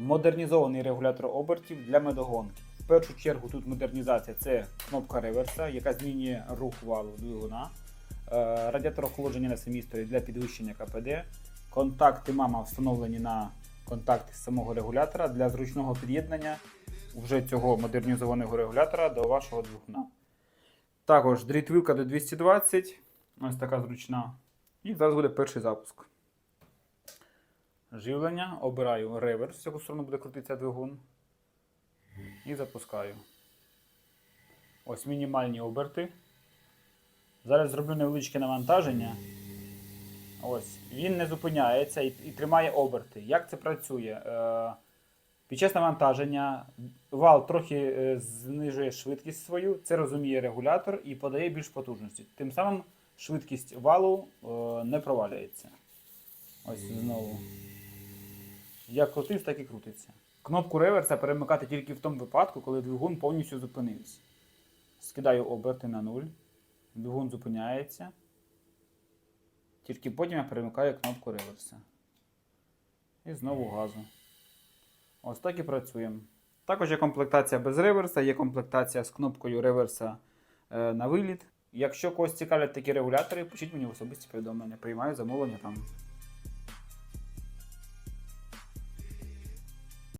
Модернізований регулятор обертів для медогонки. В першу чергу тут модернізація це кнопка реверса, яка змінює рух валу двигуна. Е, Радіатор охолодження на самій стороні для підвищення КПД. Контакти мама встановлені на контакти самого регулятора для зручного під'єднання вже цього модернізованого регулятора до вашого двигуна. Також дріт-вилка до 220, ось така зручна. І зараз буде перший запуск. Живлення. Обираю реверс, в яку сторону буде крутитися двигун. І запускаю. Ось мінімальні оберти. Зараз зроблю невеличке навантаження. Ось. Він не зупиняється і, і тримає оберти. Як це працює? Е, під час навантаження вал трохи е, знижує швидкість свою, це розуміє регулятор і подає більш потужності. Тим самим швидкість валу е, не провалюється. Ось знову. Як крутив, так і крутиться. Кнопку реверса перемикати тільки в тому випадку, коли двигун повністю зупинився. Скидаю оберти на нуль. Двигун зупиняється. Тільки потім я перемикаю кнопку реверса. І знову газу. Ось так і працюємо. Також є комплектація без реверса, є комплектація з кнопкою реверса е, на виліт. Якщо когось цікавлять такі регулятори, пишіть мені в особисті повідомлення. Приймаю замовлення там.